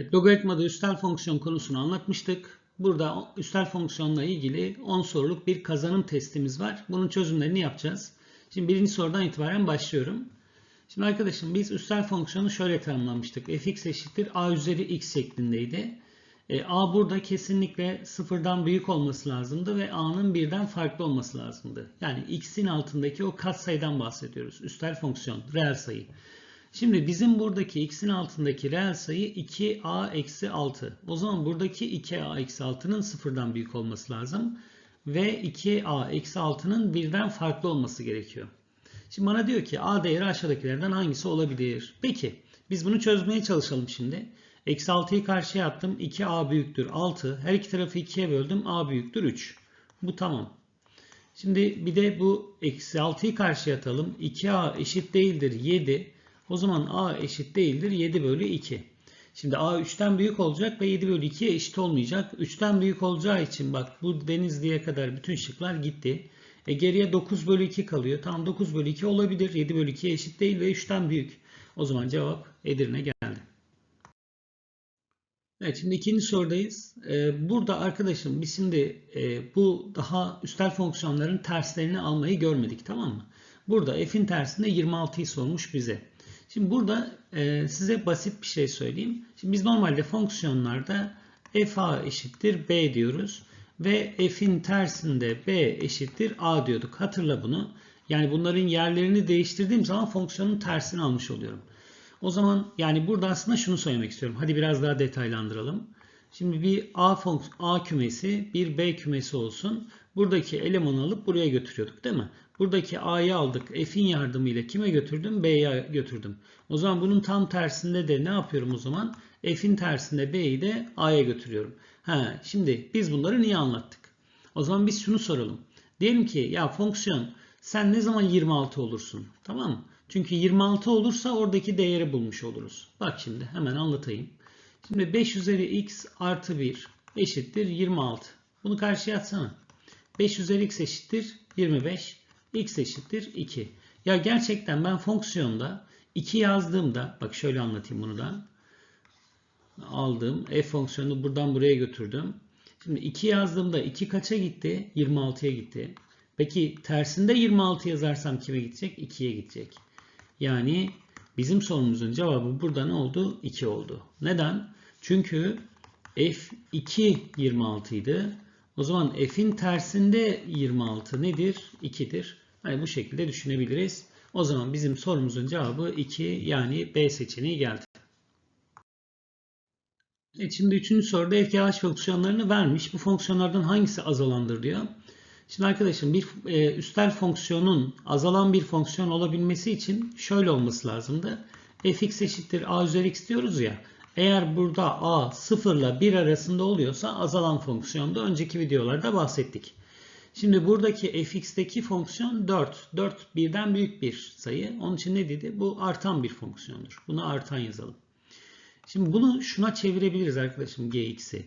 Evet, logaritmada üstel fonksiyon konusunu anlatmıştık. Burada üstel fonksiyonla ilgili 10 soruluk bir kazanım testimiz var. Bunun çözümlerini yapacağız. Şimdi birinci sorudan itibaren başlıyorum. Şimdi arkadaşım biz üstel fonksiyonu şöyle tanımlamıştık. fx eşittir a üzeri x şeklindeydi. E, a burada kesinlikle sıfırdan büyük olması lazımdı ve a'nın birden farklı olması lazımdı. Yani x'in altındaki o katsayıdan bahsediyoruz. Üstel fonksiyon, reel sayı. Şimdi bizim buradaki x'in altındaki reel sayı 2a eksi 6. O zaman buradaki 2a eksi 6'nın sıfırdan büyük olması lazım. Ve 2a eksi 6'nın birden farklı olması gerekiyor. Şimdi bana diyor ki a değeri aşağıdakilerden hangisi olabilir? Peki biz bunu çözmeye çalışalım şimdi. Eksi 6'yı karşıya attım. 2a büyüktür 6. Her iki tarafı 2'ye böldüm. a büyüktür 3. Bu tamam. Şimdi bir de bu eksi 6'yı karşıya atalım. 2a eşit değildir 7. O zaman a eşit değildir 7 bölü 2. Şimdi a 3'ten büyük olacak ve 7 bölü 2'ye eşit olmayacak. 3'ten büyük olacağı için bak bu denizliğe kadar bütün şıklar gitti. E geriye 9 bölü 2 kalıyor. Tamam 9 bölü 2 olabilir. 7 bölü 2'ye eşit değil ve 3'ten büyük. O zaman cevap Edirne geldi. Evet şimdi ikinci sorudayız. Ee, burada arkadaşım biz şimdi e, bu daha üstel fonksiyonların terslerini almayı görmedik tamam mı? Burada f'in tersinde 26'yı sormuş bize. Şimdi burada e, size basit bir şey söyleyeyim. Şimdi biz normalde fonksiyonlarda fa eşittir b diyoruz. Ve f'in tersinde b eşittir a diyorduk. Hatırla bunu. Yani bunların yerlerini değiştirdiğim zaman fonksiyonun tersini almış oluyorum. O zaman yani burada aslında şunu söylemek istiyorum. Hadi biraz daha detaylandıralım. Şimdi bir A, A kümesi bir B kümesi olsun. Buradaki elemanı alıp buraya götürüyorduk değil mi? Buradaki A'yı aldık. F'in yardımıyla kime götürdüm? B'ye götürdüm. O zaman bunun tam tersinde de ne yapıyorum o zaman? F'in tersinde B'yi de A'ya götürüyorum. Ha, şimdi biz bunları niye anlattık? O zaman biz şunu soralım. Diyelim ki ya fonksiyon sen ne zaman 26 olursun? Tamam mı? Çünkü 26 olursa oradaki değeri bulmuş oluruz. Bak şimdi hemen anlatayım. Şimdi 5 üzeri x artı 1 eşittir 26. Bunu karşıya atsana. 5 üzeri x eşittir 25. x eşittir 2. Ya gerçekten ben fonksiyonda 2 yazdığımda bak şöyle anlatayım bunu da. Aldım. f fonksiyonunu buradan buraya götürdüm. Şimdi 2 yazdığımda 2 kaça gitti? 26'ya gitti. Peki tersinde 26 yazarsam kime gidecek? 2'ye gidecek. Yani bizim sorumuzun cevabı burada ne oldu? 2 oldu. Neden? Çünkü f2 26 idi. O zaman f'in tersinde 26 nedir? 2'dir. Yani bu şekilde düşünebiliriz. O zaman bizim sorumuzun cevabı 2 yani B seçeneği geldi. Evet, şimdi üçüncü soruda f fonksiyonlarını vermiş. Bu fonksiyonlardan hangisi azalandır diyor. Şimdi arkadaşım bir e, üstel fonksiyonun azalan bir fonksiyon olabilmesi için şöyle olması lazımdı. fx eşittir a üzeri x diyoruz ya. Eğer burada a 0 ile 1 arasında oluyorsa azalan fonksiyonda önceki videolarda bahsettik. Şimdi buradaki fx'teki fonksiyon 4. 4 birden büyük bir sayı. Onun için ne dedi? Bu artan bir fonksiyondur. Bunu artan yazalım. Şimdi bunu şuna çevirebiliriz arkadaşım gx'i.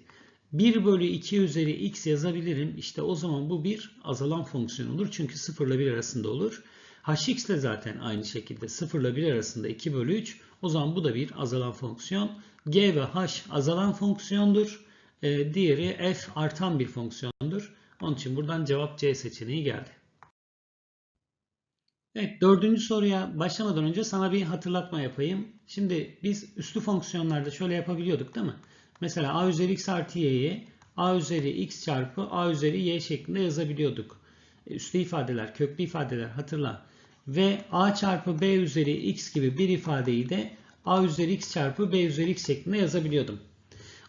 1 bölü 2 üzeri x yazabilirim. İşte o zaman bu bir azalan fonksiyon olur. Çünkü 0 ile 1 arasında olur. hx de zaten aynı şekilde 0 ile 1 arasında 2 bölü 3. O zaman bu da bir azalan fonksiyon. G ve h azalan fonksiyondur. Ee, diğeri f artan bir fonksiyondur. Onun için buradan cevap C seçeneği geldi. Evet dördüncü soruya başlamadan önce sana bir hatırlatma yapayım. Şimdi biz üslü fonksiyonlarda şöyle yapabiliyorduk değil mi? Mesela a üzeri x artı y'yi a üzeri x çarpı a üzeri y şeklinde yazabiliyorduk. E, üslü ifadeler, köklü ifadeler hatırla. Ve a çarpı b üzeri x gibi bir ifadeyi de a üzeri x çarpı b üzeri x şeklinde yazabiliyordum.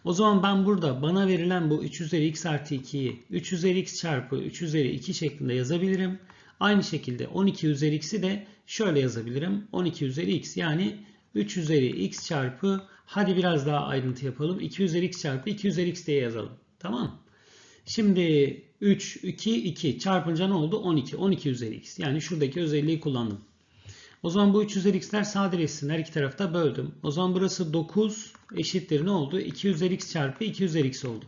O zaman ben burada bana verilen bu 3 üzeri x artı 2'yi 3 üzeri x çarpı 3 üzeri 2 şeklinde yazabilirim. Aynı şekilde 12 üzeri x'i de şöyle yazabilirim. 12 üzeri x yani 3 üzeri x çarpı hadi biraz daha ayrıntı yapalım. 2 üzeri x çarpı 2 üzeri x diye yazalım. Tamam Şimdi 3, 2, 2 çarpınca ne oldu? 12. 12 üzeri x. Yani şuradaki özelliği kullandım. O zaman bu 3 üzeri x'ler sadeleşsin. Her iki tarafta böldüm. O zaman burası 9 eşittir ne oldu? 2 üzeri x çarpı 2 üzeri x oldu.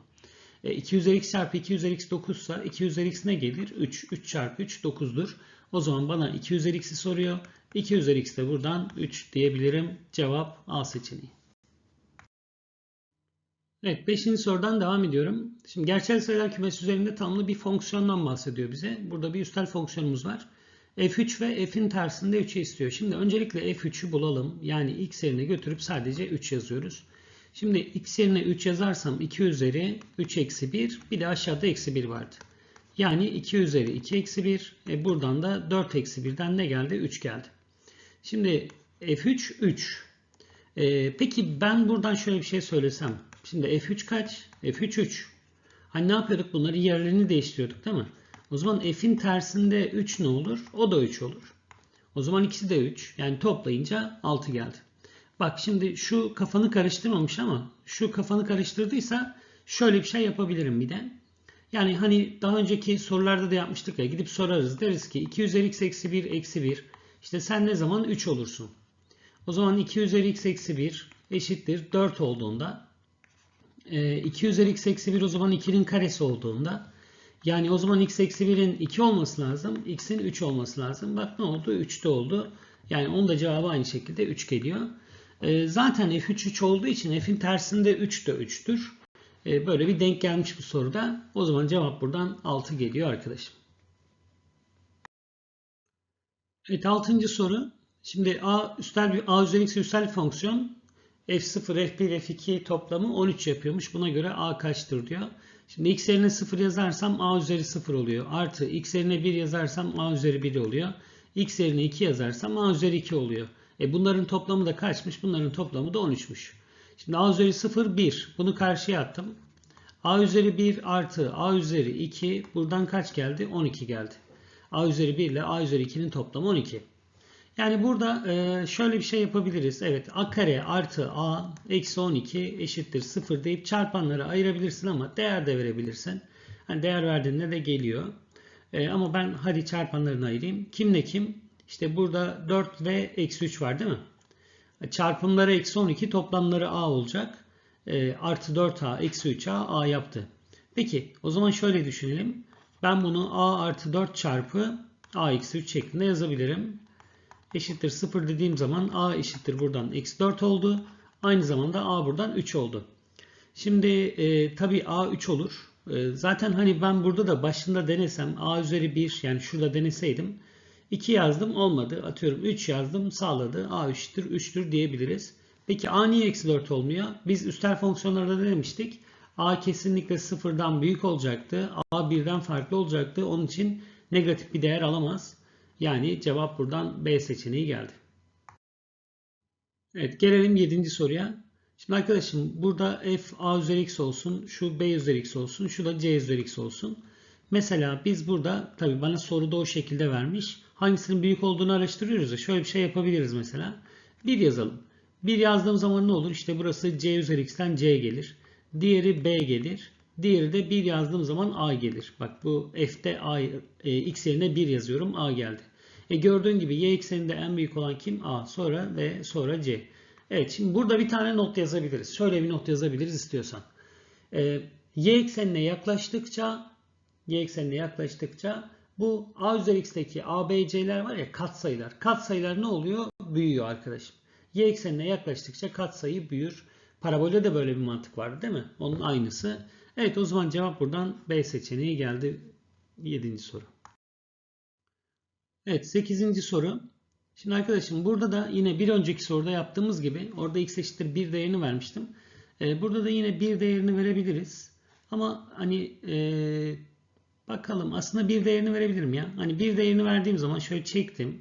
E, 2 üzeri x çarpı 2 üzeri x 9 ise 2 üzeri x ne gelir? 3. 3 çarpı 3 9'dur. O zaman bana 2 üzeri x'i soruyor. 2 üzeri x de buradan 3 diyebilirim. Cevap A seçeneği. Evet, 5. sorudan devam ediyorum. Şimdi gerçel sayılar kümesi üzerinde tanımlı bir fonksiyondan bahsediyor bize. Burada bir üstel fonksiyonumuz var. F3 ve f'in tersinde 3'ü istiyor. Şimdi öncelikle f3'ü bulalım. Yani x yerine götürüp sadece 3 yazıyoruz. Şimdi x yerine 3 yazarsam 2 üzeri 3 eksi 1 bir de aşağıda eksi 1 vardı. Yani 2 üzeri 2 eksi 1 e buradan da 4 eksi 1'den ne geldi? 3 geldi. Şimdi f3 3. E, peki ben buradan şöyle bir şey söylesem. Şimdi f3 kaç? f3 3. Hani ne yapıyorduk bunları yerlerini değiştiriyorduk değil mi? O zaman f'in tersinde 3 ne olur? O da 3 olur. O zaman ikisi de 3. Yani toplayınca 6 geldi. Bak şimdi şu kafanı karıştırmamış ama şu kafanı karıştırdıysa şöyle bir şey yapabilirim bir de. Yani hani daha önceki sorularda da yapmıştık ya gidip sorarız deriz ki 2 üzeri x eksi 1 eksi 1 işte sen ne zaman 3 olursun. O zaman 2 üzeri x eksi 1 eşittir 4 olduğunda 2 üzeri x eksi 1 o zaman 2'nin karesi olduğunda yani o zaman x eksi 1'in 2 olması lazım. x'in 3 olması lazım. Bak ne oldu? 3'te oldu. Yani onun da cevabı aynı şekilde 3 geliyor. Zaten f3 3 olduğu için f'in tersinde 3 de 3'tür. Böyle bir denk gelmiş bir soruda. O zaman cevap buradan 6 geliyor arkadaşım. Evet 6. soru. Şimdi a üstel bir a üzeri x üstel bir fonksiyon f0, f1, f2 toplamı 13 yapıyormuş. Buna göre a kaçtır diyor. Şimdi x yerine 0 yazarsam a üzeri 0 oluyor. Artı x yerine 1 yazarsam a üzeri 1 oluyor. x yerine 2 yazarsam a üzeri 2 oluyor. E bunların toplamı da kaçmış? Bunların toplamı da 13'müş. Şimdi a üzeri 0 1. Bunu karşıya attım. a üzeri 1 artı a üzeri 2 buradan kaç geldi? 12 geldi. a üzeri 1 ile a üzeri 2'nin toplamı 12. Yani burada şöyle bir şey yapabiliriz. Evet a kare artı a eksi 12 eşittir 0 deyip çarpanları ayırabilirsin ama değer de verebilirsin. Hani değer verdiğinde de geliyor. Ama ben hadi çarpanlarını ayırayım. Kimle kim? İşte burada 4 ve eksi 3 var değil mi? Çarpımları eksi 12 toplamları a olacak. Artı 4a eksi 3a a yaptı. Peki o zaman şöyle düşünelim. Ben bunu a artı 4 çarpı a eksi 3 şeklinde yazabilirim eşittir 0 dediğim zaman a eşittir buradan eksi 4 oldu. Aynı zamanda a buradan 3 oldu. Şimdi e, tabii a 3 olur. E, zaten hani ben burada da başında denesem a üzeri 1 yani şurada deneseydim 2 yazdım olmadı. Atıyorum 3 yazdım sağladı. a eşittir 3'tür diyebiliriz. Peki a niye eksi 4 olmuyor? Biz üstel fonksiyonlarda denemiştik. a kesinlikle sıfırdan büyük olacaktı. a birden farklı olacaktı. Onun için negatif bir değer alamaz. Yani cevap buradan B seçeneği geldi. Evet gelelim 7. soruya. Şimdi arkadaşım burada f a üzeri x olsun, şu b üzeri x olsun, şu da c üzeri x olsun. Mesela biz burada tabi bana soruda o şekilde vermiş. Hangisinin büyük olduğunu araştırıyoruz ya. Şöyle bir şey yapabiliriz mesela. 1 yazalım. 1 yazdığım zaman ne olur? İşte burası c üzeri x'ten c gelir. Diğeri b gelir. Diğeri de 1 yazdığım zaman A gelir. Bak bu F'te A, e, X yerine 1 yazıyorum. A geldi. E gördüğün gibi Y ekseninde en büyük olan kim? A. Sonra ve sonra C. Evet şimdi burada bir tane not yazabiliriz. Şöyle bir not yazabiliriz istiyorsan. E, y eksenine yaklaştıkça Y eksenine yaklaştıkça bu A üzeri X'teki A, B, C'ler var ya katsayılar. Katsayılar ne oluyor? Büyüyor arkadaşım. Y eksenine yaklaştıkça katsayı büyür. Parabolde de böyle bir mantık vardı değil mi? Onun aynısı. Evet o zaman cevap buradan B seçeneği geldi. 7. soru. Evet 8. soru. Şimdi arkadaşım burada da yine bir önceki soruda yaptığımız gibi orada x eşittir 1 değerini vermiştim. Ee, burada da yine 1 değerini verebiliriz. Ama hani e, bakalım aslında 1 değerini verebilirim ya. Hani 1 değerini verdiğim zaman şöyle çektim.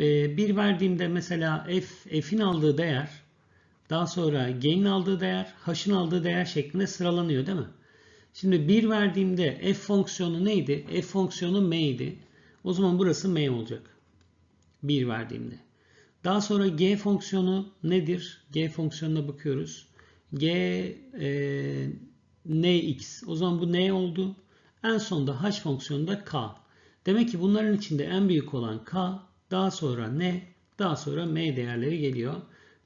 E, 1 verdiğimde mesela f, f'in aldığı değer daha sonra g'nin aldığı değer, h'ın aldığı değer şeklinde sıralanıyor değil mi? Şimdi 1 verdiğimde f fonksiyonu neydi? f fonksiyonu m idi. O zaman burası m olacak. 1 verdiğimde. Daha sonra g fonksiyonu nedir? G fonksiyonuna bakıyoruz. g e, nx. O zaman bu n oldu. En sonunda h fonksiyonu da k. Demek ki bunların içinde en büyük olan k, daha sonra n, daha sonra m değerleri geliyor.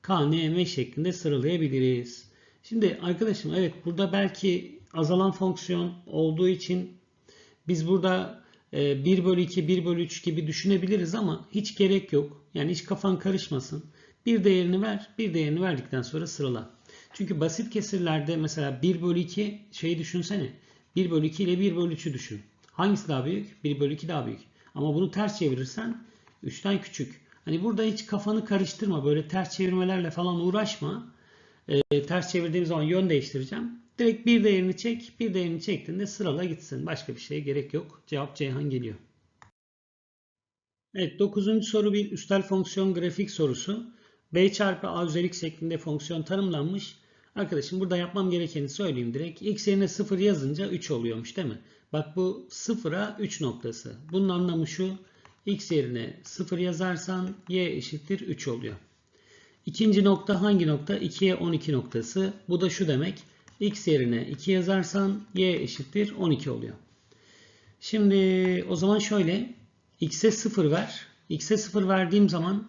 K, N, M şeklinde sıralayabiliriz. Şimdi arkadaşım evet burada belki azalan fonksiyon olduğu için biz burada 1 bölü 2, 1 bölü 3 gibi düşünebiliriz ama hiç gerek yok. Yani hiç kafan karışmasın. Bir değerini ver, bir değerini verdikten sonra sırala. Çünkü basit kesirlerde mesela 1 bölü 2 şeyi düşünsene. 1 bölü 2 ile 1 bölü 3'ü düşün. Hangisi daha büyük? 1 bölü 2 daha büyük. Ama bunu ters çevirirsen 3'ten küçük. Hani burada hiç kafanı karıştırma. Böyle ters çevirmelerle falan uğraşma. Ee, ters çevirdiğim zaman yön değiştireceğim. Direkt bir değerini çek. Bir değerini çektiğinde sırala gitsin. Başka bir şeye gerek yok. Cevap Ceyhan geliyor. Evet 9. soru bir üstel fonksiyon grafik sorusu. B çarpı A üzeri x şeklinde fonksiyon tanımlanmış. Arkadaşım burada yapmam gerekeni söyleyeyim direkt. X yerine 0 yazınca 3 oluyormuş değil mi? Bak bu 0'a 3 noktası. Bunun anlamı şu. X yerine 0 yazarsan y eşittir 3 oluyor. İkinci nokta hangi nokta? 2'ye 12 noktası. Bu da şu demek. X yerine 2 yazarsan y eşittir 12 oluyor. Şimdi o zaman şöyle. X'e 0 ver. X'e 0 verdiğim zaman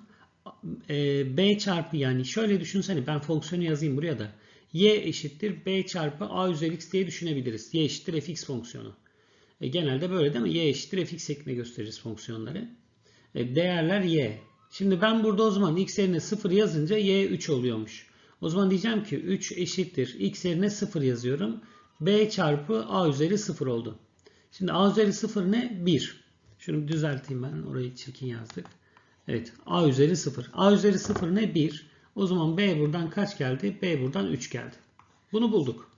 e, B çarpı yani şöyle düşünsene ben fonksiyonu yazayım buraya da. Y eşittir B çarpı A üzeri X diye düşünebiliriz. Y eşittir fx fonksiyonu. E, genelde böyle değil mi? Y eşittir fx şeklinde gösteririz fonksiyonları. E, değerler Y. Şimdi ben burada o zaman X yerine 0 yazınca Y 3 oluyormuş. O zaman diyeceğim ki 3 eşittir. X yerine 0 yazıyorum. B çarpı A üzeri 0 oldu. Şimdi A üzeri 0 ne? 1. Şunu düzelteyim ben. Orayı çirkin yazdık. Evet. A üzeri 0. A üzeri 0 ne? 1. O zaman B buradan kaç geldi? B buradan 3 geldi. Bunu bulduk.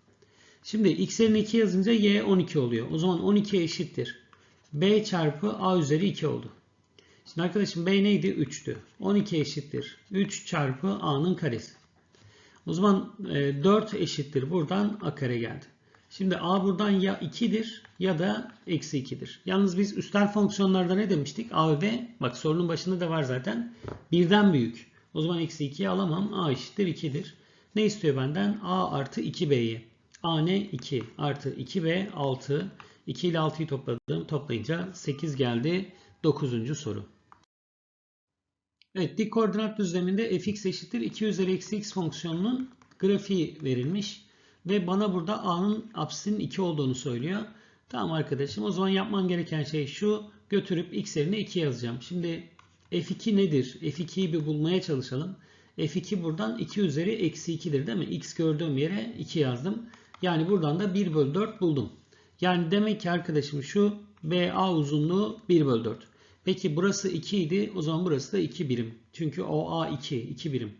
Şimdi x yerine 2 yazınca y 12 oluyor. O zaman 12 eşittir. B çarpı A üzeri 2 oldu. Şimdi arkadaşım B neydi? 3'tü. 12 eşittir. 3 çarpı A'nın karesi. O zaman 4 eşittir. Buradan A kare geldi. Şimdi A buradan ya 2'dir ya da eksi 2'dir. Yalnız biz üstel fonksiyonlarda ne demiştik? A ve B, bak sorunun başında da var zaten. Birden büyük. O zaman eksi 2'yi alamam. A eşittir 2'dir. Ne istiyor benden? A artı 2B'yi. A ne? 2 artı 2B 6. 2 ile 6'yı topladım. Toplayınca 8 geldi. 9. soru. Evet dik koordinat düzleminde fx eşittir 2 üzeri eksi x fonksiyonunun grafiği verilmiş. Ve bana burada a'nın apsisinin 2 olduğunu söylüyor. Tamam arkadaşım o zaman yapmam gereken şey şu. Götürüp x yerine 2 yazacağım. Şimdi f2 nedir? f2'yi bir bulmaya çalışalım. f2 buradan 2 üzeri eksi 2'dir değil mi? x gördüğüm yere 2 yazdım. Yani buradan da 1 bölü 4 buldum. Yani demek ki arkadaşım şu BA uzunluğu 1 bölü 4. Peki burası 2 idi. O zaman burası da 2 birim. Çünkü o A 2. 2 birim.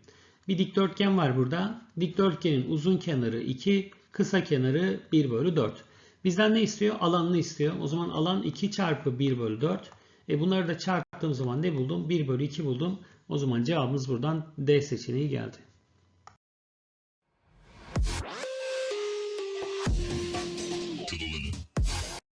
Bir dikdörtgen var burada. Dikdörtgenin uzun kenarı 2. Kısa kenarı 1 bölü 4. Bizden ne istiyor? Alanını istiyor. O zaman alan 2 çarpı 1 bölü 4. E bunları da çarptığım zaman ne buldum? 1 bölü 2 buldum. O zaman cevabımız buradan D seçeneği geldi.